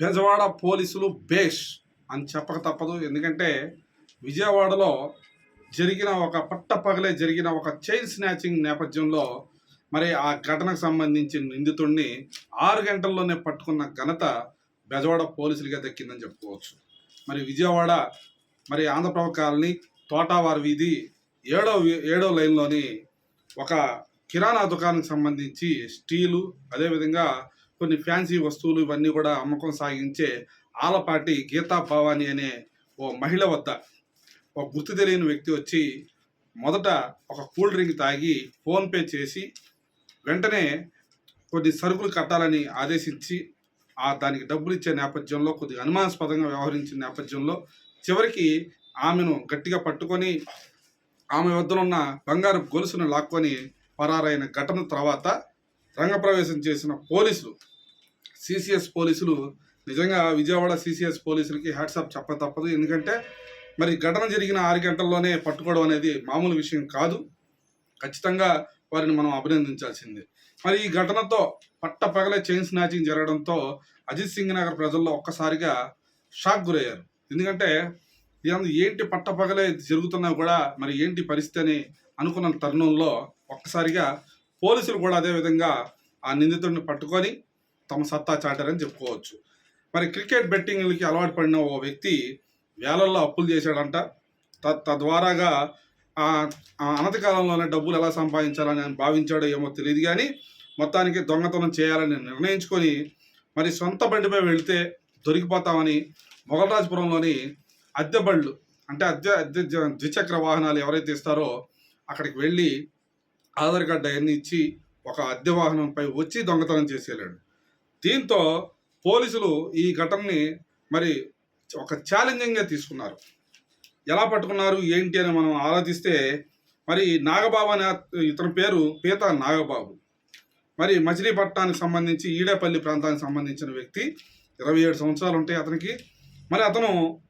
బెజవాడ పోలీసులు బేష్ అని చెప్పక తప్పదు. ఎందుకంటే విజయవాడలో జరిగిన ఒక పట్టపగలే జరిగిన ఒక చైన్ స్నాచింగ్ నేపథ్యంలో మరి ఆ ఘటనకు సంబంధించిన నిందితుడిని ఆరు గంటల్లోనే పట్టుకున్న ఘనత బెజవాడ పోలీసులుగా దక్కిందని చెప్పుకోవచ్చు. మరి విజయవాడ మరి ఆంధ్రప్రభ కాలనీ తోటావారి వీధి ఏడో ఏడో లైన్లోని ఒక కిరాణా దుకాణానికి సంబంధించి స్టీలు అదేవిధంగా కొన్ని ఫ్యాన్సీ వస్తువులు ఇవన్నీ కూడా అమ్మకం సాగించే ఆలపాటి గీతా భవాని అనే ఓ మహిళ వద్ద ఒక గుర్తు తెలియని వ్యక్తి వచ్చి మొదట ఒక కూల్ డ్రింక్ తాగి ఫోన్పే చేసి వెంటనే కొన్ని సరుకులు కట్టాలని ఆదేశించి ఆ దానికి డబ్బులు ఇచ్చే నేపథ్యంలో కొద్దిగా అనుమానాస్పదంగా వ్యవహరించిన నేపథ్యంలో చివరికి ఆమెను గట్టిగా పట్టుకొని ఆమె వద్దనున్న బంగారు గొలుసును లాక్కొని పరారైన ఘటన తర్వాత రంగప్రవేశం చేసిన పోలీసులు సిసిఎస్ పోలీసులు నిజంగా విజయవాడ సిసిఎస్ పోలీసులకి హ్యాట్సాప్ చెప్ప తప్పదు. ఎందుకంటే మరి ఘటన జరిగిన ఆరు గంటల్లోనే పట్టుకోవడం అనేది మామూలు విషయం కాదు. ఖచ్చితంగా వారిని మనం అభినందించాల్సిందే. మరి ఈ ఘటనతో పట్టపగలే చైన్ స్నాచింగ్ జరగడంతో అజిత్ సింగ్ నగర్ ప్రజల్లో ఒక్కసారిగా షాక్ గురయ్యారు. ఎందుకంటే ఏంటి ఏంటి పట్టపగలే జరుగుతున్నా కూడా మరి ఏంటి పరిస్థితి అని అనుకున్న తరుణంలో ఒక్కసారిగా పోలీసులు కూడా అదే విధంగా ఆ నిందితుడిని పట్టుకొని తమ సత్తా చాటారని చెప్పుకోవచ్చు. మరి క్రికెట్ బెట్టింగ్లకి అలవాటు పడిన ఓ వ్యక్తి వేలల్లో అప్పులు చేశాడంట. త- తద్వారాగా ఆ అనతి కాలంలోనే డబ్బులు ఎలా సంపాదించాలని ఆయన భావించాడో ఏమో తెలియదు కానీ మొత్తానికి దొంగతనం చేయాలని నిర్ణయించుకొని మరి సొంత బండిపై వెళితే దొరికిపోతామని మొగలరాజపురంలోని అద్దె బళ్ళు అంటే అద్దె అద్దె ద్విచక్ర వాహనాలు ఎవరైతే ఇస్తారో అక్కడికి వెళ్ళి ఆధార్ కార్డు అవన్నీ ఇచ్చి ఒక అద్దె వాహనంపై వచ్చి దొంగతనం చేసేలాడు దీంతో పోలీసులు ఈ ఘటనని మరి ఒక ఛాలెంజింగ్గా తీసుకున్నారు. ఎలా పట్టుకున్నారు? ఏంటి అని మనం ఆలోచిస్తే మరి నాగబాబు అనే ఇతని పేరు పీత నాగబాబు. మరి మచిలీపట్నానికి సంబంధించి ఈడేపల్లి ప్రాంతానికి సంబంధించిన వ్యక్తి. ఇరవై ఏడు సంవత్సరాలు ఉంటాయి అతనికి. మరి అతను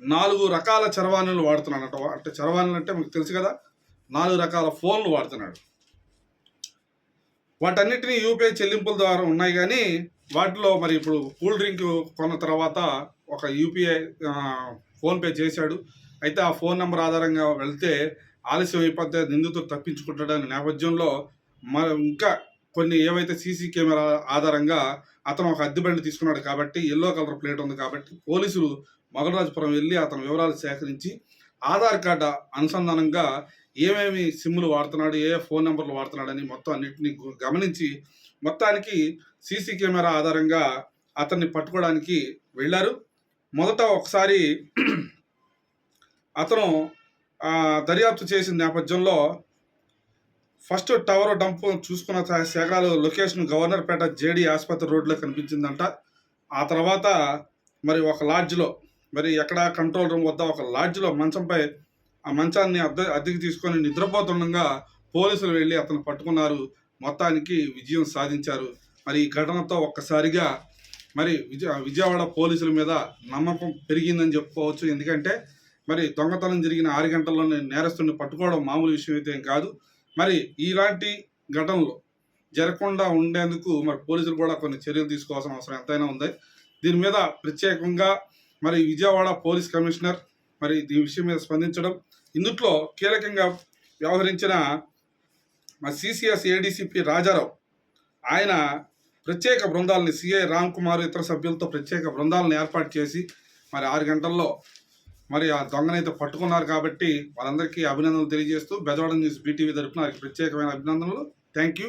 నాలుగు రకాల చరవాణిలు వాడుతున్నాడు అంటే చరవాణిలు అంటే మీకు తెలుసు కదా? నాలుగు రకాల ఫోన్లు వాడుతున్నాడు. వాటన్నిటిని యూపీఐ చెల్లింపుల ద్వారా ఉన్నాయి కానీ వాటిలో మరి ఇప్పుడు కూల్ డ్రింక్ కొన్న తర్వాత ఒక యూపీఐ ఫోన్పే చేశాడు. అయితే ఆ ఫోన్ నెంబర్ ఆధారంగా వెళ్తే ఆలస్యం అయిపోతే నిందితుడు తప్పించుకుంటాడనే నేపథ్యంలో మరి ఇంకా కొన్ని ఏవైతే సీసీ కెమెరా ఆధారంగా అతను ఒక అద్దె బండి తీసుకున్నాడు కాబట్టి ఎల్లో కలర్ ప్లేట్ ఉంది కాబట్టి పోలీసులు మొగలరాజపురం వెళ్ళి అతని వివరాలు సేకరించి ఆధార్ కార్డు అనుసంధానంగా ఏమేమి సిమ్లు వాడుతున్నాడు ఏ ఫోన్ నెంబర్లు వాడుతున్నాడని మొత్తం అన్నింటినీ గమనించి మొత్తానికి సీసీ కెమెరా ఆధారంగా అతన్ని పట్టుకోవడానికి వెళ్ళారు. మొదట ఒకసారి అతను దర్యాప్తు చేసిన నేపథ్యంలో ఫస్ట్ టవర్ డంప్ చూసుకున్న శేఖరాలు లొకేషన్ గవర్నర్పేట జేడీ ఆసుపత్రి రోడ్లో కనిపించిందంట. ఆ తర్వాత మరి ఒక లాడ్జ్లో మరి ఎక్కడ కంట్రోల్ రూమ్ వద్ద ఒక లాడ్జ్లో మంచంపై ఆ మంచాన్ని అద్దె అద్దెకి తీసుకొని నిద్రపోతుండగా పోలీసులు వెళ్ళి అతను పట్టుకున్నారు. మొత్తానికి విజయం సాధించారు. మరి ఈ ఘటనతో ఒక్కసారిగా మరి విజయ విజయవాడ పోలీసుల మీద నమ్మకం పెరిగిందని చెప్పుకోవచ్చు. ఎందుకంటే మరి దొంగతనం జరిగిన ఆరు గంటల్లోనే నేరస్తుని పట్టుకోవడం మామూలు విషయం అయితే ఏం కాదు. మరి ఇలాంటి ఘటనలు జరగకుండా ఉండేందుకు మరి పోలీసులు కూడా కొన్ని చర్యలు తీసుకోవాల్సిన అవసరం ఎంతైనా ఉంది. దీని మీద ప్రత్యేకంగా మరి విజయవాడ పోలీస్ కమిషనర్ మరి ఈ విషయం మీద స్పందించడం ఇందుట్లో కీలకంగా వ్యవహరించిన మా సిసిఎస్ ఏడీసీపీ రాజారావు ఆయన ప్రత్యేక బృందాలని సిఐ రామ్ కుమార్ ఇతర సభ్యులతో ప్రత్యేక బృందాలను ఏర్పాటు చేసి మరి ఆరు గంటల్లో మరి ఆ దొంగనైతే పట్టుకున్నారు కాబట్టి వాళ్ళందరికీ అభినందనలు తెలియజేస్తూ బెదవడం న్యూస్ బీటీవీ తరఫున ప్రత్యేకమైన అభినందనలు. Thank you.